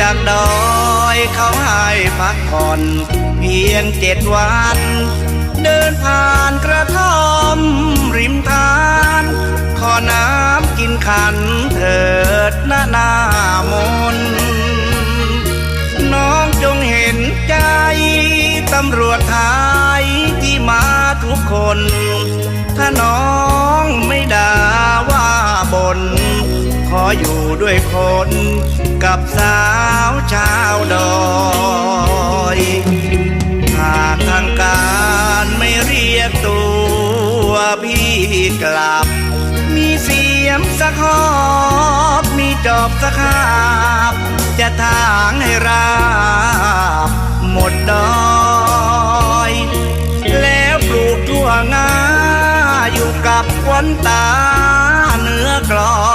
จากดอยเขาให้พักผ่อนเพียงเจ็ดวัน เดินผ่านกระท่อม ริมทาน ขอน้ำกินขันเถิดหน้าหน้ามน น้องจงเห็นใจ ตำรวจไทยที่มาทุกคน ถ้าน้องไม่ด่าว่าบนขออยู่ด้วยคนกับสา ชาวดอยหากทางการไม่เรียกตัวพี่กลับ มีเสียมสักหอบมีจอบสักหาบจะทางให้ราบหมดดอย แล้วปลูกทั่วงาอยู่กับควันตาเนื้อกลอ